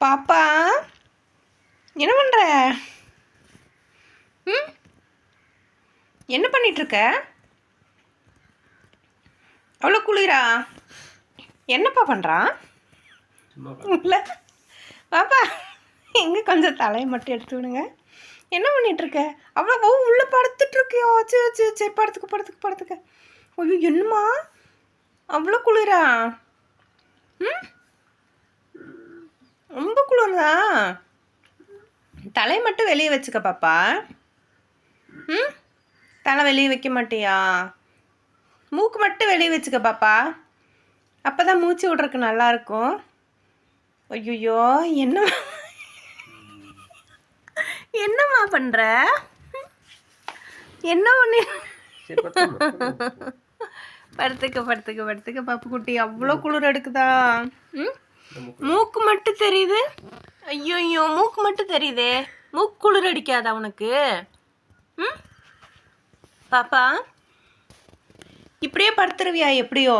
பாப்பா என்ன பண்ணுற ம்? என்ன பண்ணிகிட்ருக்க அவ்வளோ குளிரா? என்னப்பா பண்ணுறான் இல்லை. பாப்பா எங்கே கொஞ்சம் தலையை மட்டும் எடுத்து விடுங்க. என்ன பண்ணிட்டு இருக்க அவ்வளோ ஓ உள்ளே படுத்துட்டு இருக்கியோ சரி சரி சரி படுத்துக்க படுத்துக்க படுத்துக்க. ஐயோ என்னம்மா? அவ்வளோ குளிரா? ம்? குளிர்தா தலையை மட்டும் வெளியே வச்சுக்க பாப்பா. ம்? தலை வெளியே வைக்க மாட்டியா? மூக்கு மட்டும் வெளியே வச்சுக்க பாப்பா. அப்போ தான் மூச்சு விட்றதுக்கு நல்லாயிருக்கும் ஐயோ என்ன என்னம்மா? பண்ணுற என்ன பத்தாம படுத்துக்க படுத்துக்க. படுத்துக்க பாப்பு குட்டி அவ்வளோ குளிர் எடுக்குதா? ம்? மூக்கு மட்டும் தெரியுது. ஐயோ ஐயோ மூக்கு மட்டும் தெரியுதே. மூக்கு குளிர் அடிக்காதா உனக்கு? ம்? பாப்பா இப்படியே படுத்துருவியா எப்படியோ?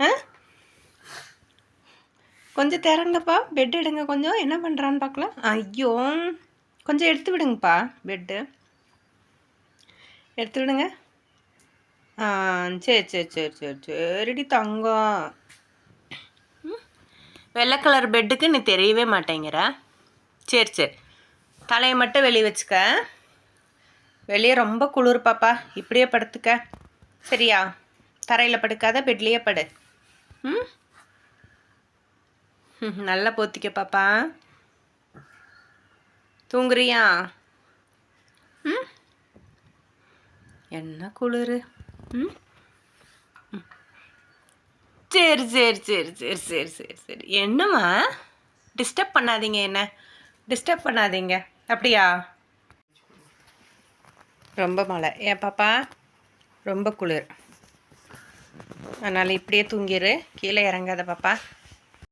ஆ? கொஞ்சம் திறங்கப்பா பெட் எடுங்க கொஞ்சம். என்ன பண்ணுறான்னு பார்க்கலாம். ஐயோ கொஞ்சம் எடுத்து விடுங்கப்பா பெட்டு எடுத்து விடுங்க. ஆ சரி சரி சரி சரி சரிடி தங்கம். வெள்ளை கலர் பெட்டுக்கு நீ தெரியவே மாட்டேங்கிற. சரி சரி. தலையை மட்டும் வெளியே வச்சுக்க. வெளியே ரொம்ப குளிர் பாப்பா. இப்படியே படுத்துக்க. சரியா? தரையில் படுக்காத பெட்லேயே படு. ம்? ம், நல்லா போத்திக்க பாப்பா. தூங்குறியா? ம்? என்ன குளிர்? ம். சரி சரி சரி சரி சரி சரி சரி. என்னம்மா? டிஸ்டர்ப் பண்ணாதீங்க என்ன? டிஸ்டர்ப் பண்ணாதீங்க. அப்படியா? ரொம்ப மழை. ஏன் பாப்பா? ரொம்ப குளிர். அதனால் இப்படியே தூங்கிடு கீழே இறங்காத பாப்பா.